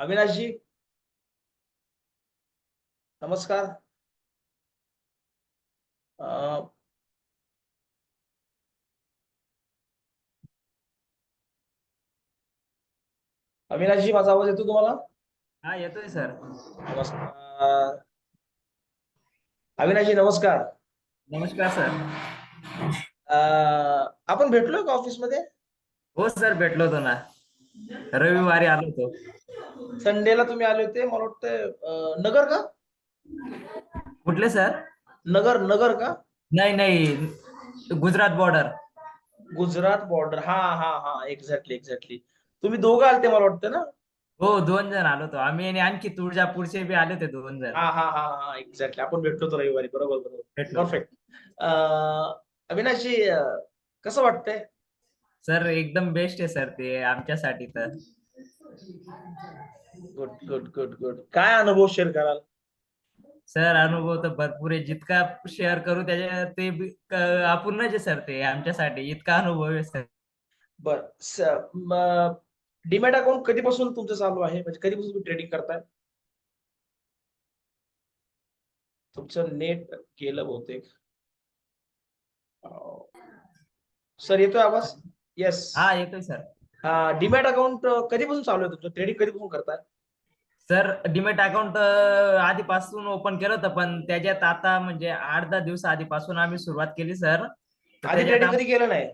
अविनाशजी नमस्कार. अं, अविनाशजी माझा आवाज येतो तुम्हाला? हा येतोय सर. नमस्कार. अविनाशजी नमस्कार. नमस्कार सर. आपण भेटलोय का ऑफिसमध्ये हो सर भेटलो होतो ना. रविवारी आलो होतो. संडेला तुम्ही आले होते मला वाटतं नगर का? कुठले सर? नगर नगर का? नाही नाही. गुजरात बॉर्डर गुजरात बॉर्डर हा हा हा. एक्झॅक्टली एक्झॅक्टली तुम्ही दोघं आलते मला वाटतं ना? हो दोन जण आलो होतो. आम्ही आणि आणखी तुळजापूरचे बी आले होते दोन जण. हा हा हा हा. एक्झॅक्टली आपण भेटलो होतो रविवारी. बरोबर बरोबर. परफेक्ट अविनाशजी अं, कसं वाटतंय? सर एकदम बेस्ट आहे सर ते आमच्यासाठी तर. गुड गुड गुड गुड काय अनुभव शेअर कराल? सर अनुभव तर भरपूर आहे. जितका शेअर करू त्याच्या ते बी- क- अपूर्णच आहे सर ते आमच्यासाठी. इतका अनुभव आहे सर. बर डीमॅट अकाउंट कधीपासून तुमचं चालू आहे? म्हणजे कधीपासून तुम्ही ट्रेडिंग करताय? तुमचं नेट गेलं बहुतेक. सर येतोय आवाज? येस हा येतोय सर डीमॅट अकाउंट कधीपासून चालू आहे तुमचं? ट्रेडिंग कधीपासून करताय? सर डिमेट अकाउंट आधीपासून ओपन केलं होतं पण त्याच्यात आता म्हणजे आठ दहा दिवस आधीपासून आम्ही सुरुवात केली सर आधी ट्रेडिंग कधी केलं नाही?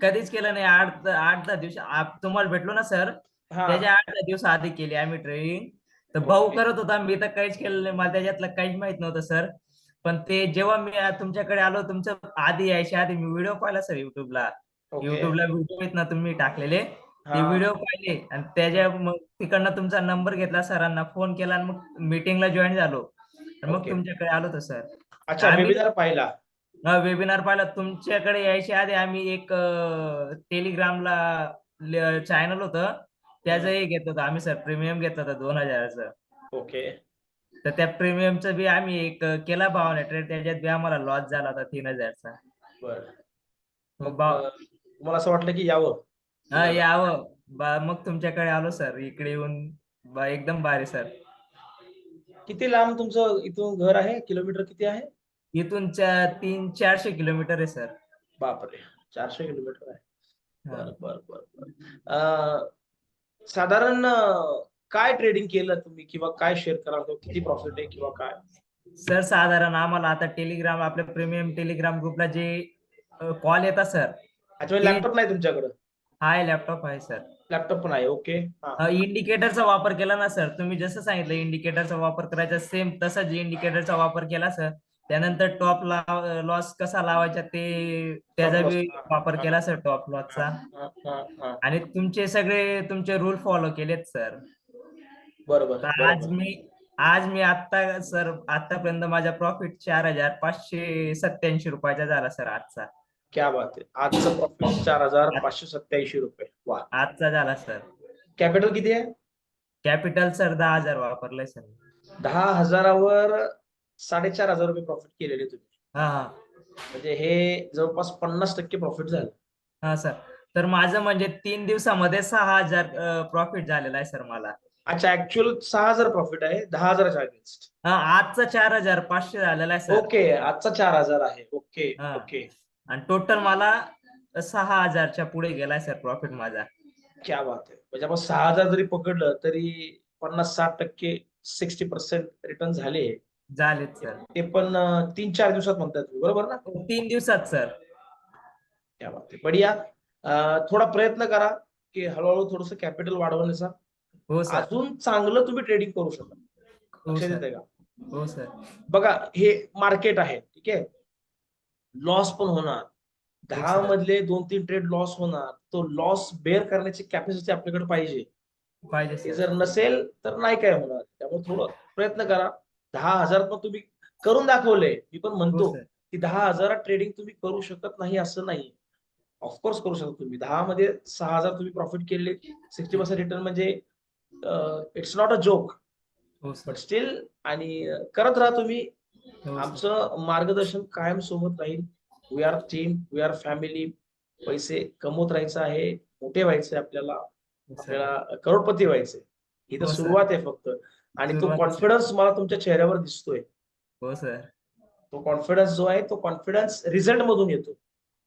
कधीच केलं नाही. आठ आठ दहा दिवस आप- तुम्हाला भेटलो ना सर त्याच्या आठ दहा दिवस आधी केली आम्ही ट्रेनिंग तर भाऊ. करत होता मी तर काहीच केलं नाही. मला त्याच्यातलं काहीच माहीत नव्हतं सर पण ते जेव्हा मी तुमच्याकडे आलो तुमचं आधी यायच्या आधी मी व्हिडिओ पाहिला सर युट्यूबला युट्यूबला व्हिडिओ आहेत ना तुम्ही टाकलेले ते हा. व्हिडिओ पाहिले आणि त्याच्या मग तिकडनं तुमचा नंबर घेतला सरांना फोन केला आणि मग मीटिंगला जॉईन झालो. मग. तुमच्याकडे आलो होतो सर. अच्छा वेबिनार पाहिला. वेबिनार पाहिला. तुमच्याकडे यायच्या आधी आम्ही एक टेलिग्रामला चॅनल होतं. त्याचं हे घेतलं होतं आम्ही सर. प्रीमियम घेतलं होतं दोन हजाराचं. ओके. तर त्या प्रीमियमचं बी आम्ही एक केला भावाने. ट्रेड त्याच्यात बी आम्हाला लॉस झाला होता तीन हजारचा. बर. मग भाव तुम्हाला असं वाटलं की यावं? हा यावं. बा- मग तुमच्याकडे आलो सर. इकडे येऊन बा- एकदम भारी सर. किती लांब तुमचं इथून घर आहे? किलोमीटर किती आहे? इथून चा- तीन चारशे किलोमीटर आहे सर. बापरे. चारशे किलोमीटर आहे. हा. बर बर बर बर. अं, साधारण अं, काय ट्रेडिंग केलं तुम्ही? किंवा काय शेअर कराल? किंवा किती प्रॉफिट आहे किंवा काय? सर साधारण आम्हाला आता टेलिग्राम आपल्या प्रीमियम टेलिग्राम ग्रुपला जे कॉल येतात सर अच्छा लॅपटॉप नाही तुमच्याकडे हाय लॅपटॉप आहे सर लॅपटॉप पण आहे ओके हा. इंडिकेटरचा वापर केला ना सर तुम्ही जसं सांगितलं इंडिकेटरचा वापर करायचा सेम तसाच इंडिकेटरचा वापर केला सर त्यानंतर टॉप लॉस कसा लावायचा ते त्याचा loss. बी वापर. केला सर टॉप लॉसचा हा, हा, हा. आणि तुमचे सगळे तुमचे रूल फॉलो केलेत सर बरोबर तर आज बरोबर. मी आज मी आता सर आतापर्यंत माझा प्रॉफिट चार हजार पाचशे सत्याऐंशी रुपयाचा झाला सर आजचा क्या बात आहे आजचं प्रॉफिट चार हजार पाचशे सत्याऐंशी रुपये. वा आजचा झाला सर. कॅपिटल किती आहे? कॅपिटल सर दहा हजार वापरलंय सर. दहा हजारावर साडेचार हजार रुपये प्रॉफिट केलेले तुम्ही. हा हा. म्हणजे हे जवळपास पन्नास टक्के प्रॉफिट झालं. हा सर. तर माझं म्हणजे तीन दिवसामध्ये सहा हजार प्रॉफिट झालेला आहे सर मला. अच्छा ऍक्च्युअल सहा हजार प्रॉफिट आहे दहा हजाराच्या अगेन्स्ट हा, आजचा चार हजार पाचशे झालेला आहे सर. ओके आजचा चार हजार आहे. ओके हा. ओके आणि टोटल मला सहा हजारच्या पुढे गेलाय सर प्रॉफिट माझा. क्या बात आहे. म्हणजे आपण सहा हजार जरी पकडलं तरी पन्नास साठ टक्के सिक्स्टी पर्सेंट रिटर्न झाले झालेत सर ते पण अं, तीन चार दिवसात म्हणतात तुम्ही बरोबर ना? तीन दिवसात सर क्या बात आहे. बढिया. अं, थोडा प्रयत्न करा की हळूहळू थोडस कॅपिटल वाढवण्याचा हो सर अजून चांगलं तुम्ही ट्रेडिंग करू शकता. हो लक्षात सर येते का? हो सर बघा हे मार्केट आहे ठीक आहे? लॉस पण होणार. दहा. मधले दोन तीन ट्रेड लॉस होणार. तो लॉस बेअर करण्याची कॅपॅसिटी आपल्याकडे पाहिजे. पाहिजे जर नसेल तर नाही काय होणार. त्यामुळे थोडं प्रयत्न करा. दहा हजार पण तुम्ही करून दाखवले. मी पण म्हणतो हो की दहा हजारात ट्रेडिंग तुम्ही करू शकत नाही असं नाही. ऑफकोर्स करू शकता तुम्ही. दहा मध्ये सहा हजार तुम्ही प्रॉफिट केले. सिक्स्टी पर्सेंट रिटर्न म्हणजे it's not a joke but still आणि करत राहा तुम्ही. आमचं मार्गदर्शन कायम सोबत राहील. We are team we are family पैसे कमवत राहायचं आहे मोठे व्हायचे आपल्याला. आपल्याला करोडपती व्हायचे ही तर हो. सुरुवात आहे फक्त. आणि तो. कॉन्फिडन्स मला तुमच्या चेहऱ्यावर दिसतोय. हो सर. तो कॉन्फिडन्स जो आहे तो कॉन्फिडन्स रिझल्ट मधून येतो.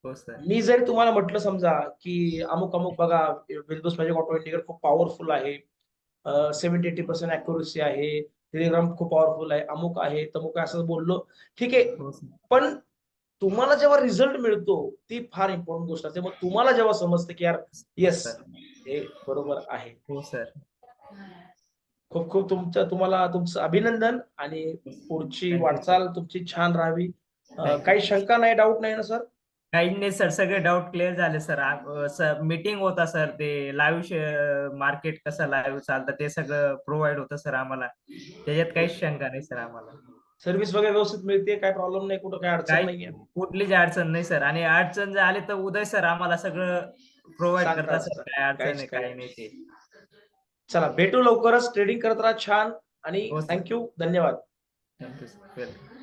हो मी जरी तुम्हाला म्हटलं समजा की अमुक अमुक बघा विंडोज मॅजिक ऑटो इंडिकेटर खूप पॉवरफुल आहे. सेव्हन्टी एटी पर्सेंट अॅक्युरेसी आहे. टेलिग्राम खूप पॉवरफुल आहे. अमुक आहे तमुक आहे असं बोललो. ठीक आहे. हो पण तुम्हाला जेव्हा रिझल्ट मिळतो ती फार इम्पॉर्टंट गोष्ट असते. मग तुम्हाला जेव्हा समजतं की यार येस सर हे बरोबर आहे. हो सर खूप खूप तुमचं तुम्हाला तुमचं अभिनंदन आणि पुढची वाटचाल तुमची छान राहावी. काही शंका नाही डाऊट नाही ना सर काही नाही सर सगळे डाऊट क्लिअर झाले सर. मीटिंग होता सर. ते लाईव्ह मार्केट कसं लाईव्ह चालतं ते सगळं प्रोव्हाइड होतं सर आम्हाला. त्याच्यात काहीच शंका नाही सर आम्हाला. सर्व्हिस वगैरे व्यवस्थित मिळते काय प्रॉब्लेम नाही कुठं काय अडचण नाहीये. कुठलीच अडचण नाही सर. आणि अडचण जर आली तर उदय सर आम्हाला सगळं प्रोव्हाइड सांगतात करतात सर. सर. काय अडचण काहीच नाही काय काही नाही. ते. चला भेटू लवकरच. ट्रेडिंग करत राहा छान. आणि हो. थँक्यू धन्यवाद. Thank you sir